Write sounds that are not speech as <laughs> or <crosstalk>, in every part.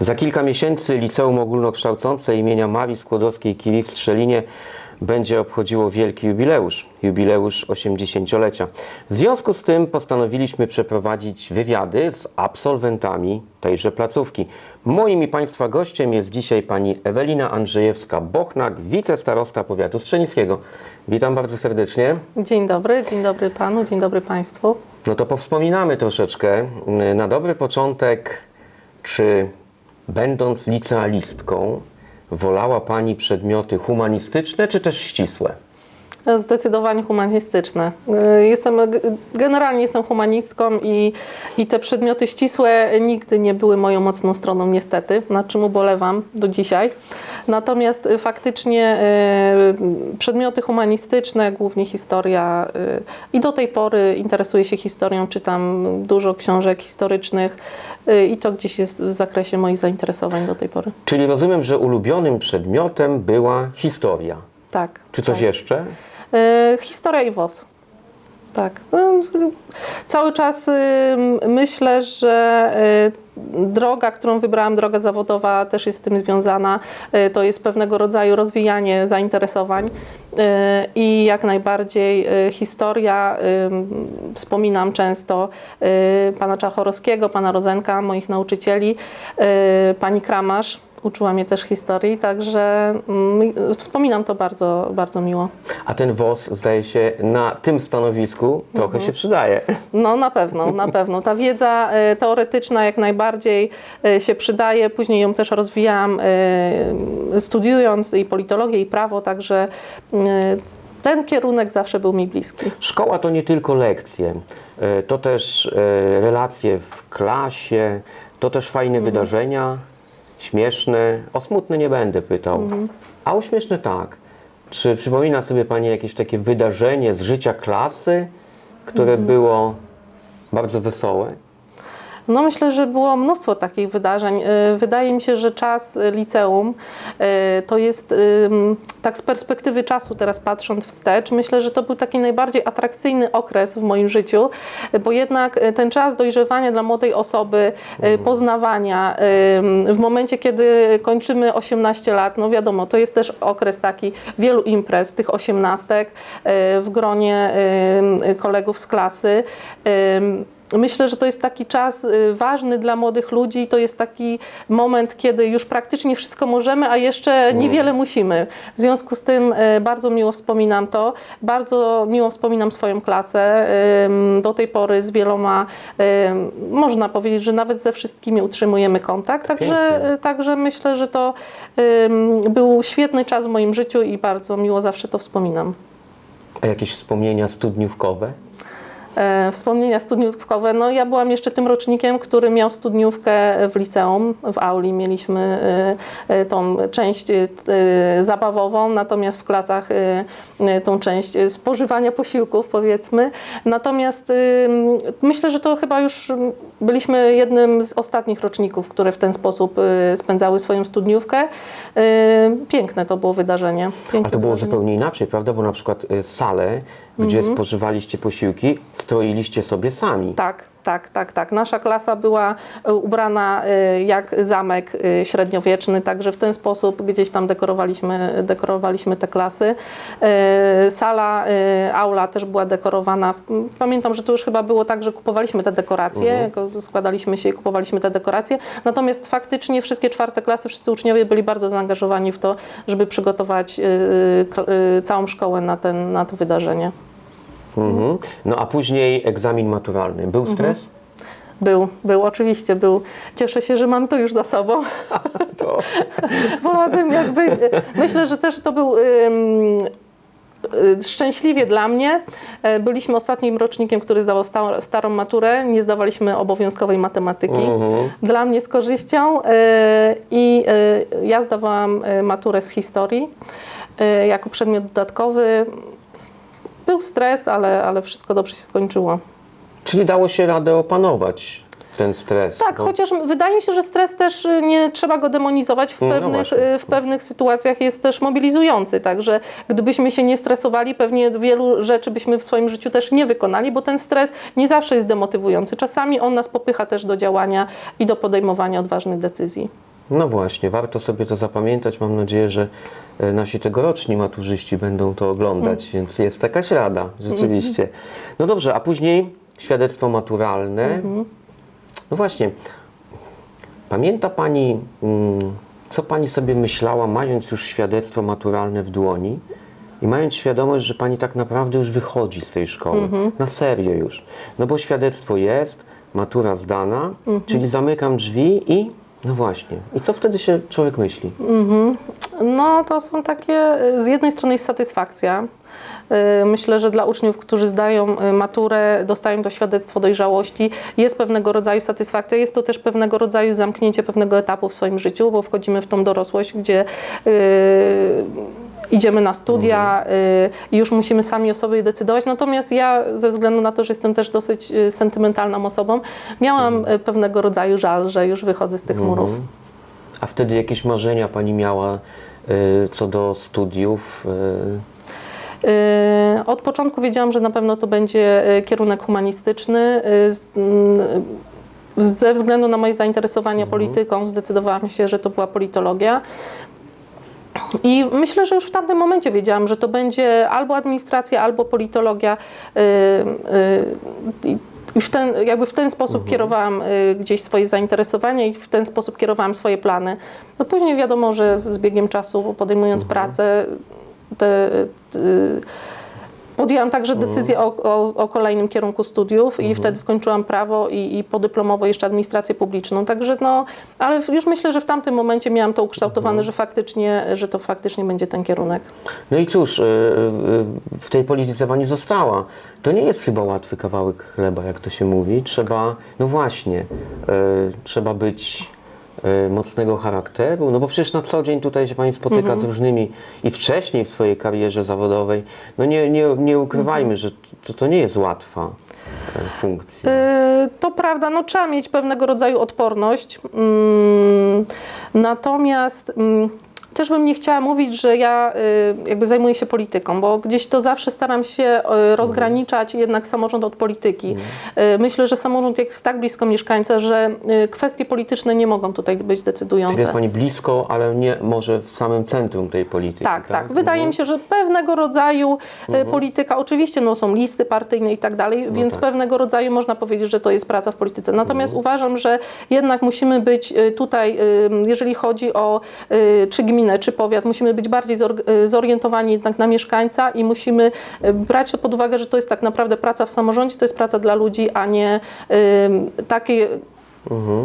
Za kilka miesięcy Liceum Ogólnokształcące imienia Marii Skłodowskiej-Curie w Strzelinie będzie obchodziło wielki jubileusz, jubileusz 80-lecia. W związku z tym postanowiliśmy przeprowadzić wywiady z absolwentami tejże placówki. Moim i Państwa gościem jest dzisiaj pani Ewelina Andrzejewska-Bochnak, wicestarosta powiatu strzelińskiego. Witam bardzo serdecznie. Dzień dobry, dzień dobry panu, dzień dobry państwu. No to powspominamy troszeczkę. Na dobry początek, czy będąc licealistką, wolała Pani przedmioty humanistyczne czy też ścisłe? Zdecydowanie humanistyczne. Jestem, generalnie jestem humanistką i, i te przedmioty ścisłe nigdy nie były moją mocną stroną niestety, nad czym ubolewam do dzisiaj. Natomiast faktycznie y, przedmioty humanistyczne, głównie historia y, i do tej pory interesuję się historią, czytam dużo książek historycznych y, i to gdzieś jest w zakresie moich zainteresowań do tej pory. Czyli rozumiem, że ulubionym przedmiotem była historia. Tak. Czy coś tak. jeszcze? Y, Historia i WOS. Tak. No, Cały czas y, myślę, że y, droga, którą wybrałam, droga zawodowa też jest z tym związana. Y, To jest pewnego rodzaju rozwijanie zainteresowań i jak najbardziej historia. Wspominam często pana Czachorowskiego, pana Rozenka, moich nauczycieli, pani Kramasz. Uczyła mnie też historii, także mm, wspominam to bardzo, bardzo miło. A ten WOS, zdaje się, na tym stanowisku trochę się przydaje. No na pewno, na pewno. Ta wiedza e, teoretyczna jak najbardziej e, się przydaje. Później ją też rozwijałam e, studiując i politologię i prawo, także e, ten kierunek zawsze był mi bliski. Szkoła to nie tylko lekcje, e, to też e, relacje w klasie, to też fajne wydarzenia, śmieszne. O smutne nie będę pytał, a o śmieszne tak. Czy przypomina sobie Pani jakieś takie wydarzenie z życia klasy, które było bardzo wesołe? No myślę, że było mnóstwo takich wydarzeń. Y, Wydaje mi się, że czas y, liceum y, to jest, tak z perspektywy czasu teraz patrząc wstecz, myślę, że to był taki najbardziej atrakcyjny okres w moim życiu, bo jednak ten czas dojrzewania dla młodej osoby, y, poznawania, w momencie, kiedy kończymy 18 lat, no wiadomo, to jest też okres taki wielu imprez, tych osiemnastek w gronie kolegów z klasy. Myślę, że to jest taki czas y, ważny dla młodych ludzi. To jest taki moment, kiedy już praktycznie wszystko możemy, a jeszcze niewiele musimy. W związku z tym y, bardzo miło wspominam to. Bardzo miło wspominam swoją klasę. Do tej pory z wieloma, można powiedzieć, że nawet ze wszystkimi utrzymujemy kontakt. Także, Pięknie. y, także myślę, że to był świetny czas w moim życiu i bardzo miło zawsze to wspominam. A jakieś wspomnienia studniówkowe? E, Wspomnienia studniówkowe. No ja byłam jeszcze tym rocznikiem, który miał studniówkę w liceum. W auli mieliśmy e, e, tą część zabawową, natomiast w klasach tą część spożywania posiłków powiedzmy. Natomiast myślę, że to chyba już byliśmy jednym z ostatnich roczników, które w ten sposób spędzały swoją studniówkę. Piękne to było wydarzenie. A Piękne to było wydarzenie. zupełnie inaczej, prawda? Bo na przykład salę, gdzie Mhm. spożywaliście posiłki, stroiliście sobie sami. Tak, tak, tak, tak. Nasza klasa była e, ubrana e, jak zamek e, średniowieczny, także w ten sposób gdzieś tam dekorowaliśmy, dekorowaliśmy te klasy. Sala, aula też była dekorowana. Pamiętam, że to już chyba było tak, że kupowaliśmy te dekoracje, jako składaliśmy się i kupowaliśmy te dekoracje. Natomiast faktycznie wszystkie czwarte klasy, wszyscy uczniowie byli bardzo zaangażowani w to, żeby przygotować całą szkołę na, ten, na to wydarzenie. Mhm. No a później egzamin maturalny. Był Mhm. stres? Był, był, oczywiście był. Cieszę się, że mam to już za sobą. <laughs> To... <laughs> Wolałabym jakby. Myślę, że też to był. ym, y, Szczęśliwie dla mnie. E, Byliśmy ostatnim rocznikiem, który zdawał sta- starą maturę. Nie zdawaliśmy obowiązkowej matematyki. Mhm. Dla mnie z korzyścią. y, I y, ja zdawałam y, maturę z historii y, jako przedmiot dodatkowy. Był stres, ale, ale wszystko dobrze się skończyło. Czyli dało się radę opanować ten stres. Tak, bo- chociaż wydaje mi się, że stres też y, nie trzeba go demonizować. W No pewnych, y, w pewnych sytuacjach jest też mobilizujący. Także gdybyśmy się nie stresowali, pewnie wielu rzeczy byśmy w swoim życiu też nie wykonali, bo ten stres nie zawsze jest demotywujący. Czasami on nas popycha też do działania i do podejmowania odważnych decyzji. No właśnie, warto sobie to zapamiętać. Mam nadzieję, że nasi tegoroczni maturzyści będą to oglądać, więc jest jakaś rada, rzeczywiście. No dobrze, a później świadectwo maturalne. No właśnie, pamięta Pani, mm, co Pani sobie myślała, mając już świadectwo maturalne w dłoni i mając świadomość, że Pani tak naprawdę już wychodzi z tej szkoły, na serio już. No bo świadectwo jest, matura zdana, czyli zamykam drzwi i no właśnie. I co wtedy się człowiek myśli? No to są takie, y, z jednej strony jest satysfakcja. Y, Myślę, że dla uczniów, którzy zdają y, maturę, dostają to świadectwo dojrzałości, jest pewnego rodzaju satysfakcja. Jest to też pewnego rodzaju zamknięcie pewnego etapu w swoim życiu, bo wchodzimy w tą dorosłość, gdzie idziemy na studia y, i już musimy sami o sobie decydować. Natomiast ja, ze względu na to, że jestem też dosyć y, sentymentalną osobą, miałam y, pewnego rodzaju żal, że już wychodzę z tych murów. A wtedy jakieś marzenia Pani miała co do studiów? Od początku wiedziałam, że na pewno to będzie kierunek humanistyczny. Mm, Ze względu na moje zainteresowanie polityką zdecydowałam się, że to była politologia. I myślę, że już w tamtym momencie wiedziałam, że to będzie albo administracja, albo politologia. Yy, yy, i- w ten, jakby w ten sposób kierowałam y, gdzieś swoje zainteresowania i w ten sposób kierowałam swoje plany. No później wiadomo, że z biegiem czasu, podejmując pracę, te, y, podjęłam także decyzję o, o, o kolejnym kierunku studiów i wtedy skończyłam prawo i, i podyplomowo jeszcze administrację publiczną. Także no, ale już myślę, że w tamtym momencie miałam to ukształtowane, że faktycznie, że to faktycznie będzie ten kierunek. No i cóż, y, y, w tej polityce Pani została. To nie jest chyba łatwy kawałek chleba, jak to się mówi. Trzeba, no właśnie, y, trzeba być mocnego charakteru, no bo przecież na co dzień tutaj się Pani spotyka z różnymi i wcześniej w swojej karierze zawodowej, no nie, nie, nie ukrywajmy, że to, to nie jest łatwa y, funkcja. Yy, To prawda, no trzeba mieć pewnego rodzaju odporność. Mm, Natomiast mm, też bym nie chciała mówić, że ja y, jakby zajmuję się polityką, bo gdzieś to zawsze staram się y, rozgraniczać jednak samorząd od polityki. Y, Myślę, że samorząd jest tak blisko mieszkańca, że kwestie polityczne nie mogą tutaj być Czyli decydujące. jest Pani blisko, ale nie może w samym centrum tej polityki. Tak, tak. Wydaje mi się, że pewnego rodzaju e, polityka, oczywiście no, są listy partyjne i tak dalej, więc tak. pewnego rodzaju można powiedzieć, że to jest praca w polityce. Natomiast uważam, że jednak musimy być tutaj, jeżeli chodzi o czy gminę, czy powiat, musimy być bardziej e, zorientowani jednak na mieszkańca i musimy e, brać pod uwagę, że to jest tak naprawdę praca w samorządzie, to jest praca dla ludzi, a nie takie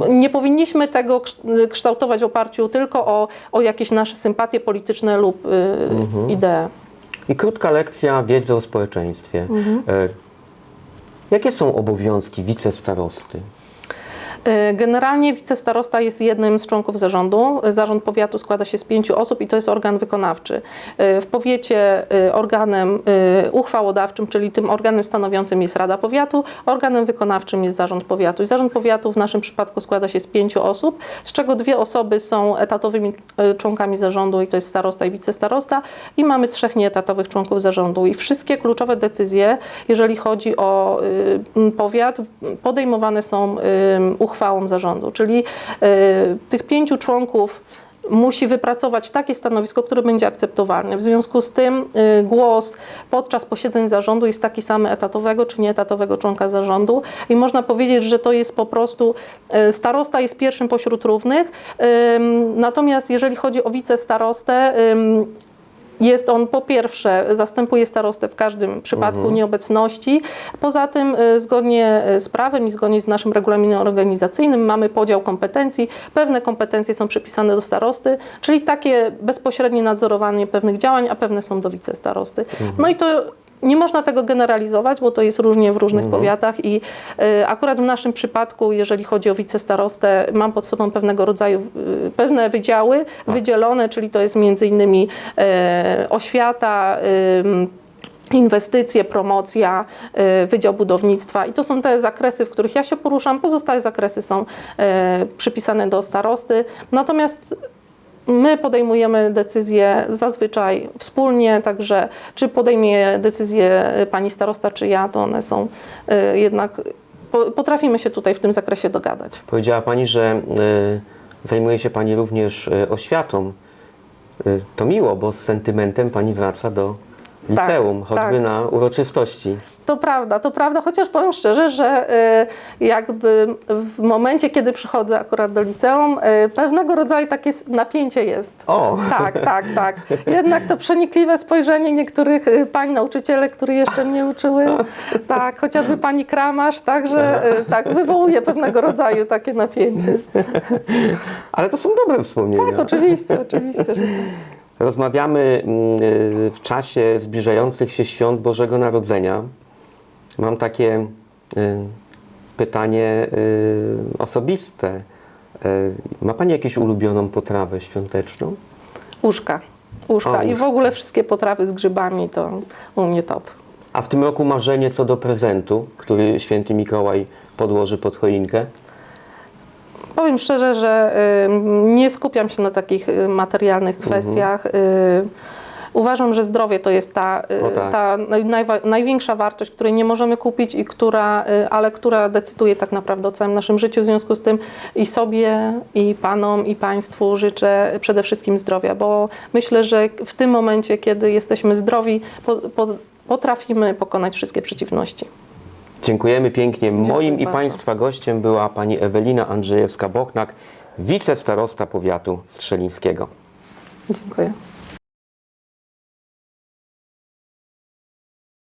nie powinniśmy tego kszt- kształtować w oparciu tylko o, o jakieś nasze sympatie polityczne lub y, idee. I krótka lekcja wiedzy o społeczeństwie. E, Jakie są obowiązki wicestarosty? Y, Generalnie wicestarosta jest jednym z członków zarządu. Zarząd powiatu składa się z pięciu osób i to jest organ wykonawczy. Y, W powiecie y, organem uchwałodawczym, czyli tym organem stanowiącym jest Rada Powiatu, organem wykonawczym jest Zarząd Powiatu. I Zarząd Powiatu w naszym przypadku składa się z pięciu osób, z czego dwie osoby są etatowymi członkami zarządu i to jest starosta i wicestarosta i mamy trzech nieetatowych członków zarządu. I wszystkie kluczowe decyzje, jeżeli chodzi o powiat, podejmowane są y, uchwałą zarządu, czyli y, tych pięciu członków musi wypracować takie stanowisko, które będzie akceptowalne. W związku z tym y, głos podczas posiedzeń zarządu jest taki sam etatowego czy nieetatowego członka zarządu i można powiedzieć, że to jest po prostu y, starosta jest pierwszym pośród równych. Natomiast jeżeli chodzi o wicestarostę, jest on po pierwsze, zastępuje starostę w każdym przypadku nieobecności. Poza tym, y, zgodnie z prawem i zgodnie z naszym regulaminem organizacyjnym, mamy podział kompetencji. Pewne kompetencje są przypisane do starosty, czyli takie bezpośrednie nadzorowanie pewnych działań, a pewne są do wicestarosty. No i to nie można tego generalizować, bo to jest różnie w różnych powiatach i y, akurat w naszym przypadku, jeżeli chodzi o wicestarostę, mam pod sobą pewnego rodzaju y, pewne wydziały wydzielone, czyli to jest między innymi y, oświata, inwestycje, promocja, Wydział Budownictwa i to są te zakresy, w których ja się poruszam. Pozostałe zakresy są przypisane do starosty. Natomiast My podejmujemy decyzje zazwyczaj wspólnie, także czy podejmie decyzję pani starosta, czy ja, to one są y, jednak, po- potrafimy się tutaj w tym zakresie dogadać. Powiedziała Pani, że y, zajmuje się Pani również e, oświatą. To miło, bo z sentymentem Pani wraca do liceum, choćby tak. na uroczystości. To prawda, to prawda, chociaż powiem szczerze, że y, jakby w momencie, kiedy przychodzę akurat do liceum, y, pewnego rodzaju takie napięcie jest. O! Tak, tak, tak. Jednak to przenikliwe spojrzenie niektórych y, pań nauczycielek, które jeszcze mnie uczyły, tak, chociażby pani Kramasz, także tak, wywołuje pewnego rodzaju takie napięcie. Ale to są dobre wspomnienia. Tak, oczywiście, oczywiście. Rozmawiamy mm, y, w czasie zbliżających się świąt Bożego Narodzenia. Mam takie y, pytanie y, osobiste. Ma Pani jakąś ulubioną potrawę świąteczną? Uszka, uszka O, i w ogóle wszystkie potrawy z grzybami to u mnie top. A w tym roku marzenie co do prezentu, który święty Mikołaj podłoży pod choinkę? Powiem szczerze, że y, nie skupiam się na takich y, materialnych Mhm. kwestiach. Y, uważam, że zdrowie to jest ta, tak. ta naj, największa wartość, której nie możemy kupić, i która, ale która decyduje tak naprawdę o całym naszym życiu. W związku z tym i sobie, i panom, i państwu życzę przede wszystkim zdrowia, bo myślę, że w tym momencie, kiedy jesteśmy zdrowi, po, po, potrafimy pokonać wszystkie przeciwności. Dziękujemy pięknie. Moim i bardzo. Państwa gościem była Pani Ewelina Andrzejewska-Bochnak, wicestarosta powiatu strzelińskiego. Dziękuję.